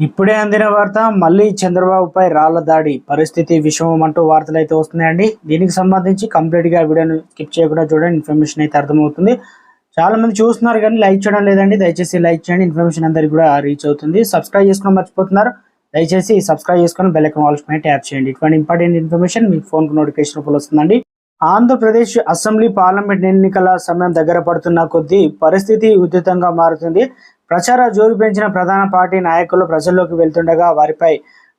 ఇప్పుడే అందిన వార్త మళ్ళీ చంద్రబాబుపై రాళ్ళ దాడి. పరిస్థితి విషమం అంటూ వార్తలు అయితే వస్తున్నాయండి. దీనికి సంబంధించి కంప్లీట్గా వీడియోను స్కిప్ చేయకుండా చూడండి. ఇన్ఫర్మేషన్ అయితే అర్థమవుతుంది. చాలా మంది చూస్తున్నారు కానీ లైక్ చేయడం లేదండి. దయచేసి లైక్ చేయండి. ఇన్ఫర్మేషన్ అందరికి కూడా రీచ్ అవుతుంది. సబ్స్క్రైబ్ చేసుకోవడం మర్చిపోతున్నారు. దయచేసి సబ్స్క్రైబ్ చేసుకొని బెల్ ఐకాన్ ఆల్స్ పైన ట్యాప్ చేయండి. ఇటువంటి ఇంపార్టెంట్ ఇన్ఫర్మేషన్ మీ ఫోన్ నోటిఫికేషన్ రూపంలో వస్తుందండి. ఆంధ్రప్రదేశ్ అసెంబ్లీ పార్లమెంట్ ఎన్నికల సమయం దగ్గర పడుతున్న కొద్దీ పరిస్థితి ఉధృతంగా మారుతుంది. ప్రచార జోరు పెంచిన ప్రధాన పార్టీ నాయకులు ప్రజల్లోకి వెళ్తుండగా వారిపై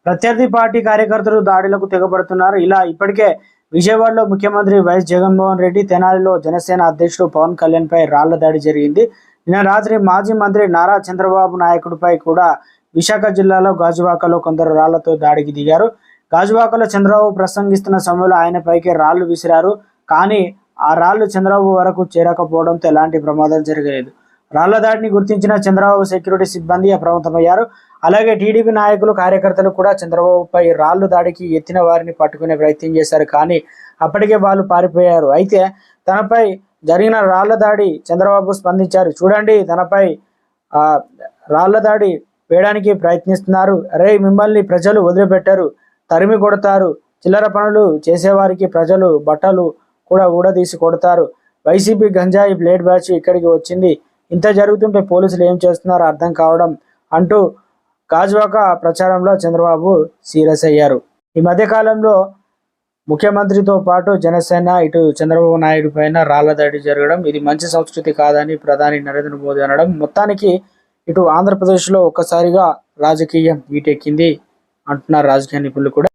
ప్రత్యర్థి పార్టీ కార్యకర్తలు దాడులకు తెగబడుతున్నారు. ఇలా ఇప్పటికే విజయవాడలో ముఖ్యమంత్రి వైఎస్ జగన్మోహన్ రెడ్డి తెనాలిలో జనసేన అధ్యక్షుడు పవన్ కళ్యాణ్ పై రాళ్ళ దాడి జరిగింది. నిన్న రాత్రి మాజీ మంత్రి నారా చంద్రబాబు నాయకుడిపై కూడా విశాఖ జిల్లాలో గాజువాకలో కొందరు రాళ్ళతో దాడికి దిగారు. గాజువాకలో చంద్రబాబు ప్రసంగిస్తున్న సమయంలో ఆయనపైకి రాళ్ళు విసిరారు. కానీ ఆ రాళ్ళు చంద్రబాబు వరకు చేరకపోవడంతో ఎలాంటి ప్రమాదం జరగలేదు. రాళ్ళ దాడిని గుర్తించిన చంద్రబాబు సెక్యూరిటీ సిబ్బంది అప్రమత్తమయ్యారు. అలాగే టీడీపీ నాయకులు కార్యకర్తలు కూడా చంద్రబాబుపై రాళ్ళు దాడికి ఎత్తిన వారిని పట్టుకునే ప్రయత్నం చేశారు. కానీ అప్పటికే వాళ్ళు పారిపోయారు. అయితే తనపై జరిగిన రాళ్ళ దాడి చంద్రబాబు స్పందించారు. చూడండి తనపై ఆ రాళ్ళ దాడి వేయడానికి ప్రయత్నిస్తున్నారు. రే మిమ్మల్ని ప్రజలు వదిలిపెట్టారు. తరిమి కొడతారు. చిల్లర పనులు చేసేవారికి ప్రజలు బట్టలు కూడా ఊడదీసి కొడతారు. వైసీపీ గంజాయి బ్లేడ్ బ్యాచ్ ఇక్కడికి వచ్చింది. ఇంత జరుగుతుంటే పోలీసులు ఏం చేస్తున్నారో అర్థం కావడం అంటూ గాజువాక ప్రచారంలో చంద్రబాబు సీరియస్ అయ్యారు. ఈ మధ్యకాలంలో ముఖ్యమంత్రితో పాటు జనసేన ఇటు చంద్రబాబు నాయుడు పైన రాళ్ళ దాడి జరగడం ఇది మంచి సంస్కృతి కాదని ప్రధాని నరేంద్ర మోదీ అనడం మొత్తానికి ఇటు ఆంధ్రప్రదేశ్లో ఒక్కసారిగా రాజకీయం వీటెక్కింది అంటున్నారు రాజకీయ నిపుణులు కూడా.